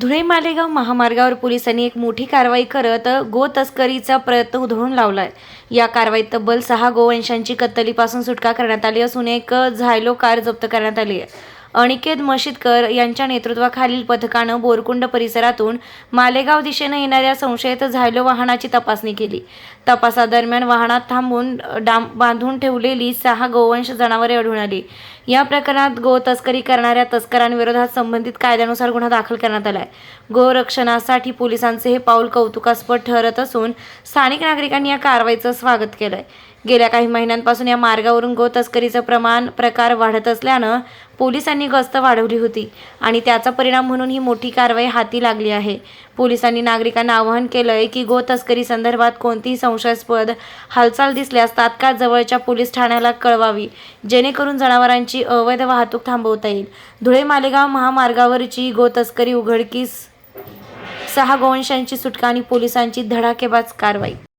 धुळे मालेगाव महामार्गावर पोलिसांनी एक मोठी कारवाई करत गो तस्करीचा प्रयत्न उधळून लावलाय. या कारवाईत तब्बल सहा गोवंशांची कत्तलीपासून सुटका करण्यात आली असून एक झायलो कार जप्त करण्यात आली आहे. अनिकेत मशीदकर यांच्या नेतृत्वाखालील पथकानं बोरकुंड परिसरातून मालेगाव दिशेनं येणाऱ्या संशयित झायलो वाहनाची तपासणी केली. तपासादरम्यान वाहनात थांबून डाम बांधून ठेवलेली सहा गोवंश जनावरे आढळून आली. या प्रकरणात गो तस्करी करणाऱ्या तस्करांविरोधात संबंधित कायद्यानुसार गुन्हा दाखल करण्यात आला आहे गोरक्षणासाठी पोलिसांचे हे पाऊल कौतुकास्पद ठरत असून स्थानिक नागरिकांनी या कारवाईचं स्वागत केलंय. गेल्या काही महिन्यांपासून या मार्गावरून गो तस्करीचं प्रमाण प्रकार वाढत असल्यानं पोलिसांनी गस्त वाढवली होती आणि त्याचा परिणाम म्हणून ही मोठी कारवाई हाती लागली आहे. पोलिसांनी नागरिकांना आवाहन केलंय की गो तस्करी संदर्भात कोणतीही संशयास्पद हालचाल दिसल्यास तात्काळ जवळच्या पोलीस ठाण्याला कळवावी जेणेकरून जनावरांची अवैध वाहतूक थांबवता येईल. धुळे मालेगाव महामार्गावरची गो तस्करी उघडकीस सहा गोवंशांची सुटका आणि पोलिसांची धडाकेबाज कारवाई